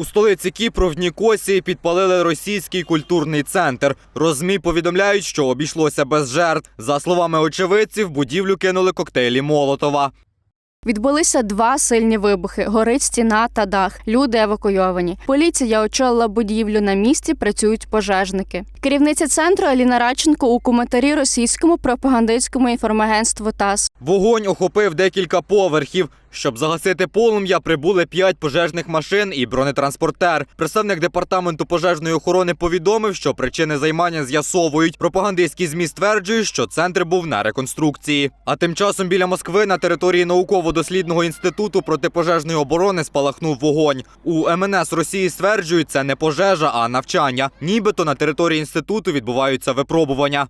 У столиці Кіпру в Нікосії підпалили російський культурний центр. Розмі повідомляють, що обійшлося без жертв. За словами очевидців, будівлю кинули коктейлі Молотова. Відбулися два сильні вибухи: горить стіна та дах. Люди евакуйовані. Поліція очолила будівлю. На місці працюють пожежники. Керівниця центру Аліна Радченко у коментарі російському пропагандистському інформагентству ТАСС. Вогонь охопив декілька поверхів. Щоб загасити полум'я, прибули п'ять пожежних машин і бронетранспортер. Представник департаменту пожежної охорони повідомив, що причини займання з'ясовують. Пропагандистські змі стверджують, що центр був на реконструкції. А тим часом біля Москви на території науково-дослідного інституту протипожежної оборони спалахнув вогонь. У МНС Росії стверджують, це не пожежа, а навчання. Нібито на території інституту відбуваються випробування.